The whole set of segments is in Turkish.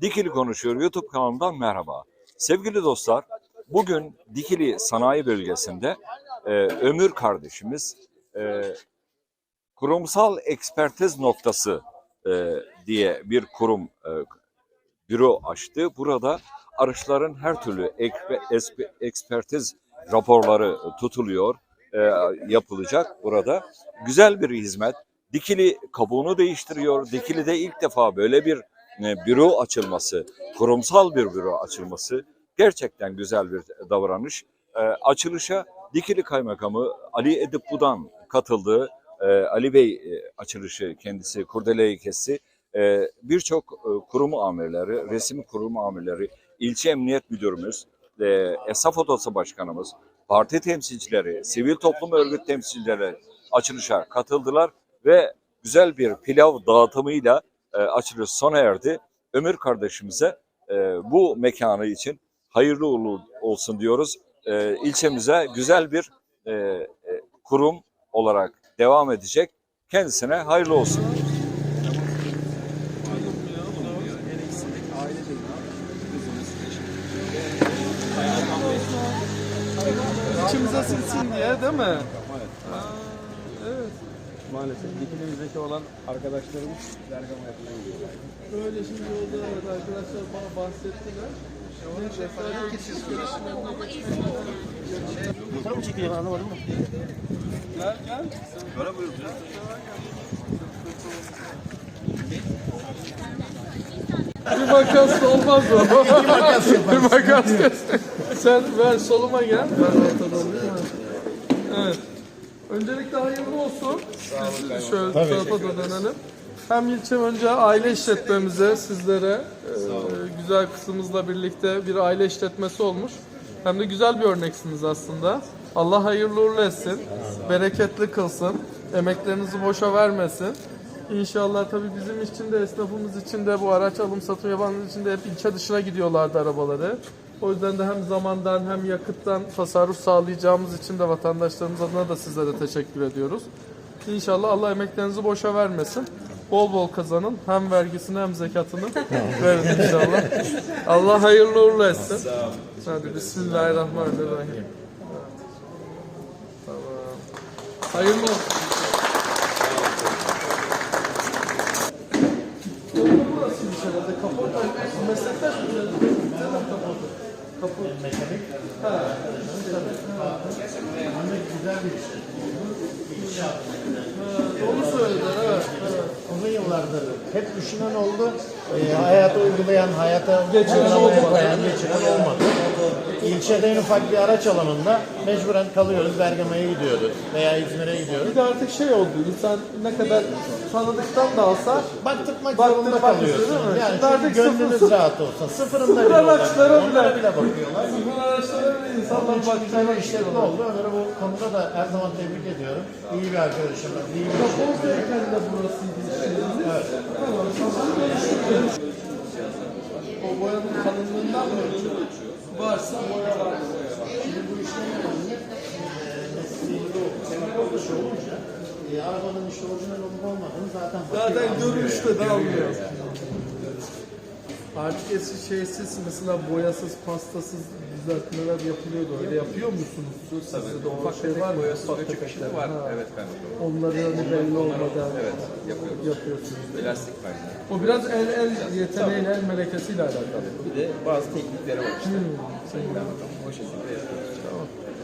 Dikili Konuşuyor YouTube kanalından merhaba. Sevgili dostlar, bugün Dikili Sanayi Bölgesi'nde e, Ömür kardeşimiz e, kurumsal ekspertiz noktası e, diye bir kurum e, büro açtı. Burada araçların her türlü ekpe- espe- ekspertiz raporları tutuluyor, e, yapılacak burada. Güzel bir hizmet. Dikili kabuğunu değiştiriyor. Dikili'de ilk defa böyle bir büro açılması, kurumsal bir büro açılması gerçekten güzel bir davranış. E, açılışa Dikili Kaymakamı Ali Edip Budan katıldı. E, Ali Bey e, açılışı kendisi kurdeleyi kesti. E, Birçok e, kurum amirleri, resim kurum amirleri, ilçe emniyet müdürümüz, e, esnaf odası başkanımız, parti temsilcileri, sivil toplum örgüt temsilcileri açılışa katıldılar ve güzel bir pilav dağıtımıyla e, açılış sona erdi. Ömür kardeşimize e, bu mekanı için hayırlı uğurlu olsun diyoruz. E, güzel bir e, e, kurum olarak devam edecek. Kendisine hayırlı olsun. İçimize sinsin diye değil mi? Maalesef dikilimizdeki olan arkadaşlarımız Bergama'ya falan gidiyorlar. Böyle şimdi oldu evet arkadaşlar bana bahsettiler. Cesaret Fotoğraf mı çekiyor anlamadım mı? Gel gel. Bir makas olmaz o. bir makas Bir makas kes. Sen ver soluma gel. Ben ortadan? Evet. Öncelikle hayırlı olsun. Biz şöyle tarafa da dönelim. Hem ilçem önce aile işletmemize, sizlere e, güzel kızımızla birlikte bir aile işletmesi olmuş. Hem de güzel bir örneksiniz aslında. Allah hayırlı uğurlu etsin. Bereketli kılsın. Emeklerinizi boşa vermesin. İnşallah tabii bizim için de esnafımız için de bu araç alım satım yapanlar için de hep ilçe dışına gidiyorlardı arabaları. O yüzden de hem zamandan hem yakıttan tasarruf sağlayacağımız için de vatandaşlarımız adına da sizlere teşekkür ediyoruz. İnşallah Allah emeklerinizi boşa vermesin. Bol bol kazanın. Hem vergisini hem zekatını verin inşallah. Allah hayırlı uğurlu etsin. Hadi Bismillahirrahmanirrahim. Tamam. Hayırlı olsun. Burasıymış herhalde kapı. Meslektaş mı? Neden kapı? Kapı. Mekanik. Ha. güzel bir. Ha, Doğru söylediler evet. Uzun yıllardır hep düşünen oldu. Ee, hayata uygulayan, hayata Geçiren olmadı. geçiren olmadı. İlçede en ufak bir araç alanında mecburen kalıyoruz. Bergama'ya gidiyoruz veya İzmir'e gidiyoruz. Bir de artık şey oldu. İnsan ne kadar tanıdıktan da alsa Baktırmak Baktırmak zorunda istiyor, kalıyorsun. değil mi? Yani Şimdi artık çünkü gönlünüz sıfır- rahat olsa. Sıfırında Sıfır bile araçlara olsa, onlara bile. bile bakıyorlar. bu araçlara bile insanlar Onun için güzel bir işletme oldu. Ömer'i bu konuda da her zaman tebrik ediyorum. İyi bir arkadaşımız, iyi bir işletme. Kapozdayken de burasıydı işte. Evet. Tamam. O boyanın kalınlığından mı ölçüyor? Varsa boya var. Önemli. Temel oluşu olunca e, arabanın işte orijinal olup olmadığını zaten Zaten görünüşte de anlıyor. Artık eski şeysiz mesela boyasız, pastasız düzeltmeler yapılıyordu. Öyle yapıyor musunuz? Sizde de o şey var mı? boyası Ufak şey. var. Ha. Evet kaymakam. Onları hani belli olmadan Evet yapıyoruz. yapıyorsunuz. Plastik kaynağı. O biraz el el yeteneğiyle, el melekesiyle alakalı. Bir de bazı teknikleri var işte. Hmm. Kaymakam o şekilde yapıyoruz.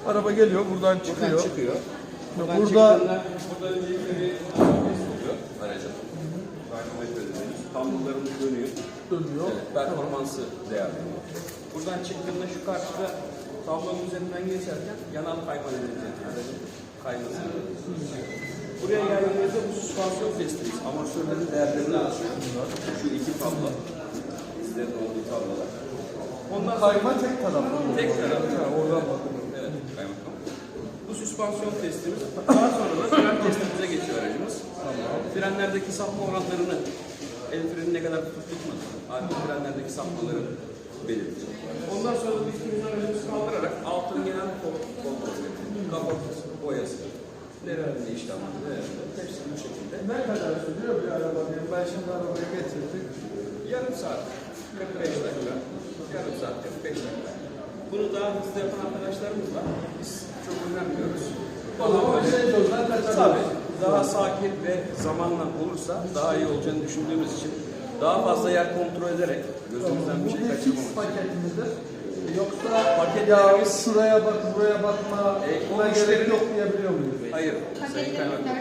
Araba geliyor, buradan Buradan çıkıyor. çıkıyor. Buradan Burada çıktığında burada öncelikle bir oluyor aracın. Tablolarımız dönüyor. dönüyor. Evet, performansı değerleniyor. Buradan çıktığında şu karşıda tablonun üzerinden geçerken yanal kayma dediğimiz aracın kayması. Buraya geldiğimizde bu süspansiyon testimiz. Amortisörlerin değerlerini ölçüyor. Şu iki tablo. Sizlerin olduğu tablolar. Ondan Kayma tek taraflı. tek tarafı. Oradan bakın. Süspansiyon testimiz. Daha sonra da fren testimize geçiyor aracımız. Frenlerdeki sapma oranlarını, el freni ne kadar tutup tutmadığını, arka frenlerdeki sapmaları belirtiyor. Ondan sonra da biz kimin aracımızı kaldırarak altın genel kontrolü, kaportası, boyası, nerelerde işlemleri, nerelerde hepsini bu şekilde. Ne kadar sürüyor bir araba diye. Ben şimdi arabayı getirdik. Yarım saat 45 dakika, yarım saat 45 dakika. Bunu daha hızlı yapan arkadaşlarımız var. Biz çok önemliyoruz. Daha böyle, tabii, daha sakin ve zamanla olursa daha iyi olacağını düşündüğümüz için daha fazla yer kontrol ederek gözümüzden bir şey Bu bir fix kaçırmamak. paket midir? Yoksa Paketlerimiz- ya şuraya bak buraya bakma E, o buna gerek yok diyebiliyor muyuz? Hayır, Sayın Kaymakam.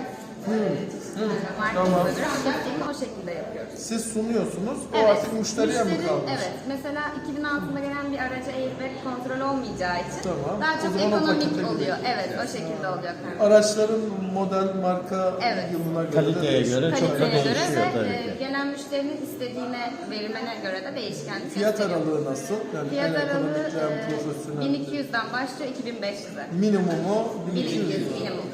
Tamam. Ancak o şekilde yapıyoruz. Siz sunuyorsunuz, o Evet. artık müşteriye mi müşteri- kalmış? Evet. Mesela 2000 altında gelen bir araca airbag kontrol olmayacağı için Tamam. daha O çok zaman o ekonomik oluyor. Evet, o şekilde oluyor. efendim. Araçların model, marka Evet. yılına göre de Kaliteye değişiyor. göre çok da Kaliteye göre değişiyor ve tabii e, ki. gelen müşterinin istediğine, verilmene göre de değişken. Fiyat aralığı nasıl? Yani Fiyat en aralığı ekonomik, en e, profesyonel. 1200'den başlıyor 2500'e. Minimumu 1200. 1200 minimum.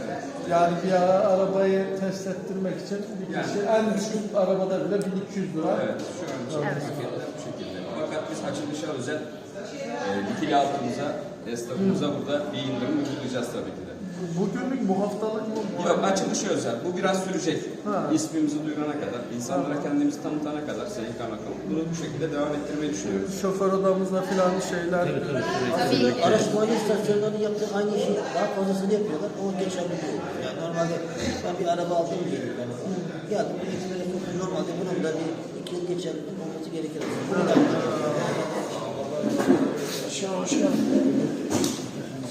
Yani bir ara arabayı test ettirmek için bir kişi en düşük arabada bile 1200 lira. Evet, şu an için paketler bu şekilde. Fakat biz açılışa özel e, dikili altımıza, esnafımıza burada bir indirim uygulayacağız tabii ki. Bugünlük bu haftalık mı? bu Yok açılışa özel. Bu biraz sürecek. Ha. İsmimizi duyurana kadar, insanlara kendimizi tanıtana kadar Sayın Kaymakam bunu bu şekilde devam ettirmeyi düşünüyoruz. Şoför odamızda filan şeyler. Tabii Araç muayene istasyonlarının yaptığı aynı işi daha fazlasını yapıyorlar ama geçerliliği yok. Yani normalde ben bir araba aldım diyelim ben. Geldim bir ekstra yapıyorum. Normalde bunun da bir iki yıl geçerlilik olması gerekir. Bunu da Hoş geldin.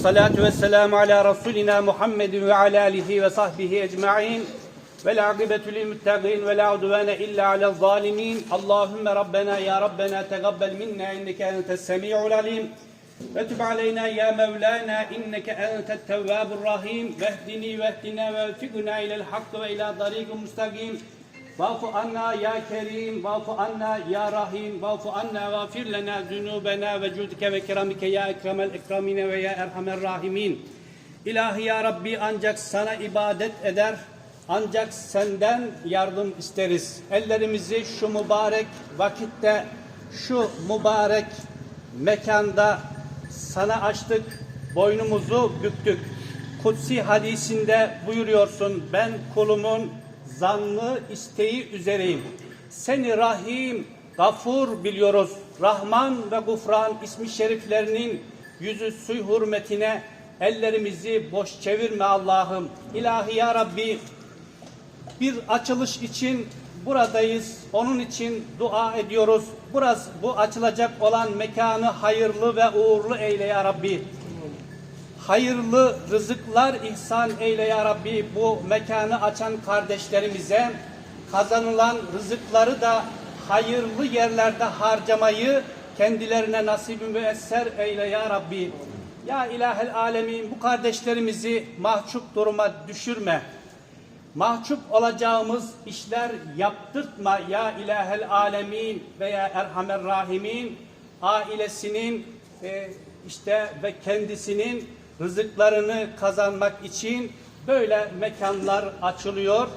الصلاة والسلام على رسولنا محمد وعلى آله وصحبه أجمعين. والعاقبة للمتقين ولا عدوان إلا على الظالمين. اللهم ربنا يا ربنا تقبل منا إنك أنت السميع العليم. وتب علينا يا مولانا إنك أنت التواب الرحيم. واهدني واهدنا ووفقنا إلى الحق وإلى طريق مستقيم. Vafu anna ya kerim, vafu anna ya rahim, vafu anna gafir lena zunubena ve cudike ve keramike ya ekremel ekramine ve ya erhamer rahimin. İlahi ya Rabbi ancak sana ibadet eder, ancak senden yardım isteriz. Ellerimizi şu mübarek vakitte, şu mübarek mekanda sana açtık, boynumuzu büktük. Kutsi hadisinde buyuruyorsun, ben kulumun zannı isteği üzereyim. Seni Rahim, Gafur biliyoruz. Rahman ve Gufran ismi şeriflerinin yüzü suy hürmetine ellerimizi boş çevirme Allah'ım. İlahi ya Rabbi bir açılış için buradayız. Onun için dua ediyoruz. Burası bu açılacak olan mekanı hayırlı ve uğurlu eyle ya Rabbi. Hayırlı rızıklar ihsan eyle ya Rabbi bu mekanı açan kardeşlerimize kazanılan rızıkları da hayırlı yerlerde harcamayı kendilerine nasip müesser eyle ya Rabbi. Ya ilahel alemin bu kardeşlerimizi mahcup duruma düşürme. Mahcup olacağımız işler yaptırtma ya ilahel alemin veya erhamer rahimin ailesinin e, işte ve kendisinin rızıklarını kazanmak için böyle mekanlar açılıyor.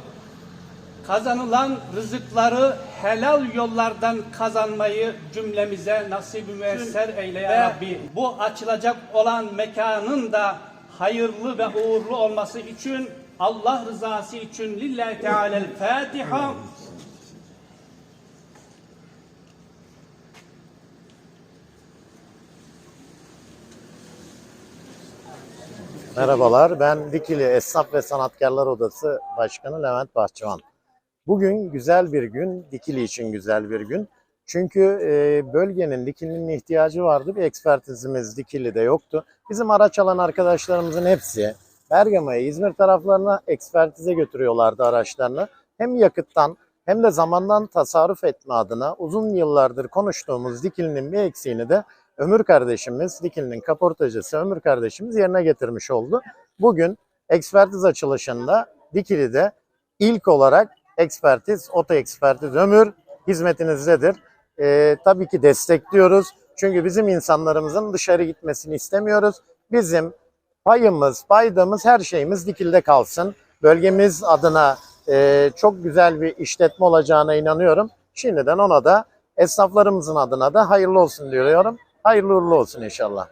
Kazanılan rızıkları helal yollardan kazanmayı cümlemize nasip müesser eyle ya Rabbi. Bu açılacak olan mekanın da hayırlı ve uğurlu olması için Allah rızası için lillahi teala'l Fatiha. Merhabalar, ben Dikili Esnaf ve Sanatkarlar Odası Başkanı Levent Bahçıvan. Bugün güzel bir gün, Dikili için güzel bir gün. Çünkü e, bölgenin Dikili'nin ihtiyacı vardı. Bir ekspertizimiz Dikili'de yoktu. Bizim araç alan arkadaşlarımızın hepsi Bergama'ya, İzmir taraflarına ekspertize götürüyorlardı araçlarını. Hem yakıttan hem de zamandan tasarruf etme adına uzun yıllardır konuştuğumuz Dikili'nin bir eksiğini de Ömür kardeşimiz, Dikili'nin kaportacısı Ömür kardeşimiz yerine getirmiş oldu. Bugün ekspertiz açılışında Dikili'de ilk olarak ekspertiz, oto ekspertiz Ömür hizmetinizdedir. Ee, tabii ki destekliyoruz. Çünkü bizim insanlarımızın dışarı gitmesini istemiyoruz. Bizim payımız, paydamız, her şeyimiz Dikil'de kalsın. Bölgemiz adına e, çok güzel bir işletme olacağına inanıyorum. Şimdiden ona da esnaflarımızın adına da hayırlı olsun diyorum. Hayırlı uğurlu olsun inşallah.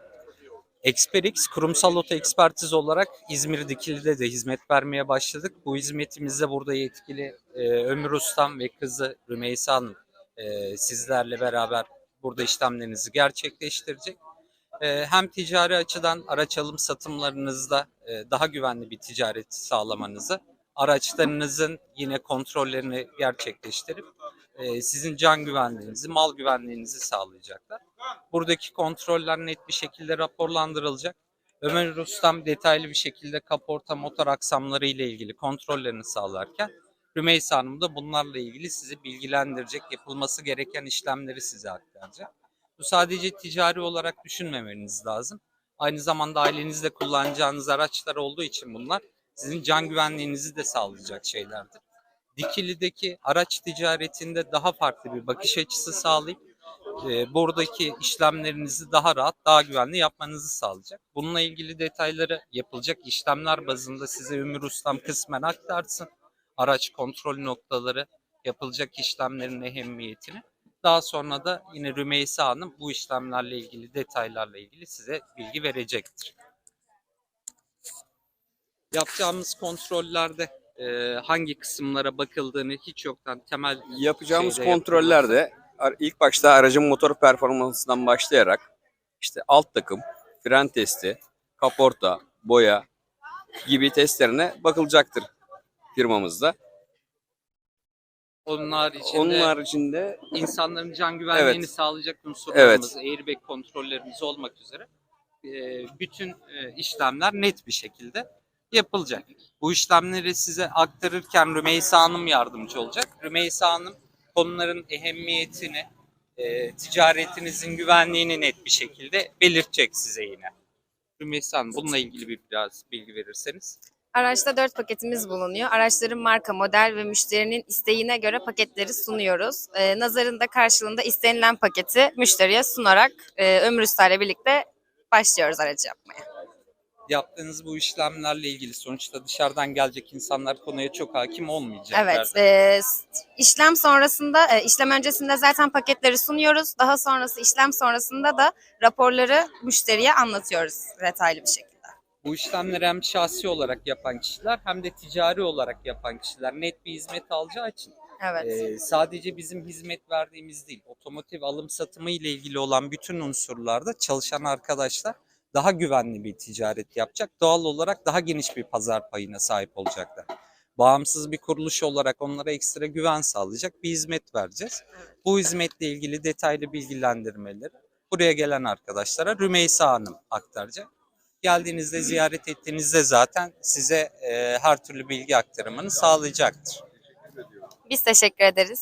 Experix kurumsal oto ekspertiz olarak İzmir Dikili'de de hizmet vermeye başladık. Bu hizmetimizde burada yetkili e, Ömür Ustam ve kızı Rümeysa Hanım e, sizlerle beraber burada işlemlerinizi gerçekleştirecek. E, hem ticari açıdan araç alım satımlarınızda e, daha güvenli bir ticaret sağlamanızı, araçlarınızın yine kontrollerini gerçekleştirip e, sizin can güvenliğinizi, mal güvenliğinizi sağlayacaklar. Buradaki kontroller net bir şekilde raporlandırılacak. Ömer Rustam detaylı bir şekilde kaporta motor aksamları ile ilgili kontrollerini sağlarken Rümeysa Hanım da bunlarla ilgili sizi bilgilendirecek, yapılması gereken işlemleri size aktaracak. Bu sadece ticari olarak düşünmemeniz lazım. Aynı zamanda ailenizde kullanacağınız araçlar olduğu için bunlar sizin can güvenliğinizi de sağlayacak şeylerdir. Dikili'deki araç ticaretinde daha farklı bir bakış açısı sağlayıp e, buradaki işlemlerinizi daha rahat, daha güvenli yapmanızı sağlayacak. Bununla ilgili detayları yapılacak işlemler bazında size Ömür Ustam kısmen aktarsın. Araç kontrol noktaları, yapılacak işlemlerin ehemmiyetini. Daha sonra da yine Rümeysa Hanım bu işlemlerle ilgili detaylarla ilgili size bilgi verecektir. Yapacağımız kontrollerde e, hangi kısımlara bakıldığını hiç yoktan temel Yapacağımız şeyde kontrollerde ar- ilk başta aracın motor performansından başlayarak işte alt takım, fren testi, kaporta, boya gibi testlerine bakılacaktır firmamızda. Onun haricinde Onun haricinde insanların can güvenliğini Evet. sağlayacak unsurlarımız, airbag kontrollerimiz olmak üzere e, bütün e, işlemler net bir şekilde yapılacak. Bu işlemleri size aktarırken Rümeysa Hanım yardımcı olacak. Rümeysa Hanım konuların ehemmiyetini, e, ticaretinizin güvenliğini net bir şekilde belirtecek size yine. Rümeysa Hanım bununla ilgili bir biraz bilgi verirseniz. Araçta 4 paketimiz bulunuyor. Araçların marka, model ve müşterinin isteğine göre paketleri sunuyoruz. Ee, nazarında karşılığında istenilen paketi müşteriye sunarak e, Ömür ile birlikte başlıyoruz aracı yapmaya. Yaptığınız bu işlemlerle ilgili sonuçta dışarıdan gelecek insanlar konuya çok hakim olmayacaklar. Evet, e, işlem sonrasında, e, işlem öncesinde zaten paketleri sunuyoruz. Daha sonrası işlem sonrasında da raporları müşteriye anlatıyoruz detaylı bir şekilde. Bu işlemleri hem şahsi olarak yapan kişiler hem de ticari olarak yapan kişiler net bir hizmet alacağı için Evet. e, sadece bizim hizmet verdiğimiz değil, otomotiv alım satımı ile ilgili olan bütün unsurlarda çalışan arkadaşlar daha güvenli bir ticaret yapacak. Doğal olarak daha geniş bir pazar payına sahip olacaklar. Bağımsız bir kuruluş olarak onlara ekstra güven sağlayacak bir hizmet vereceğiz. Bu hizmetle ilgili detaylı bilgilendirmeleri buraya gelen arkadaşlara Rümeysa Hanım aktaracak. Geldiğinizde ziyaret ettiğinizde zaten size e, her türlü bilgi aktarımını sağlayacaktır. Biz teşekkür ederiz.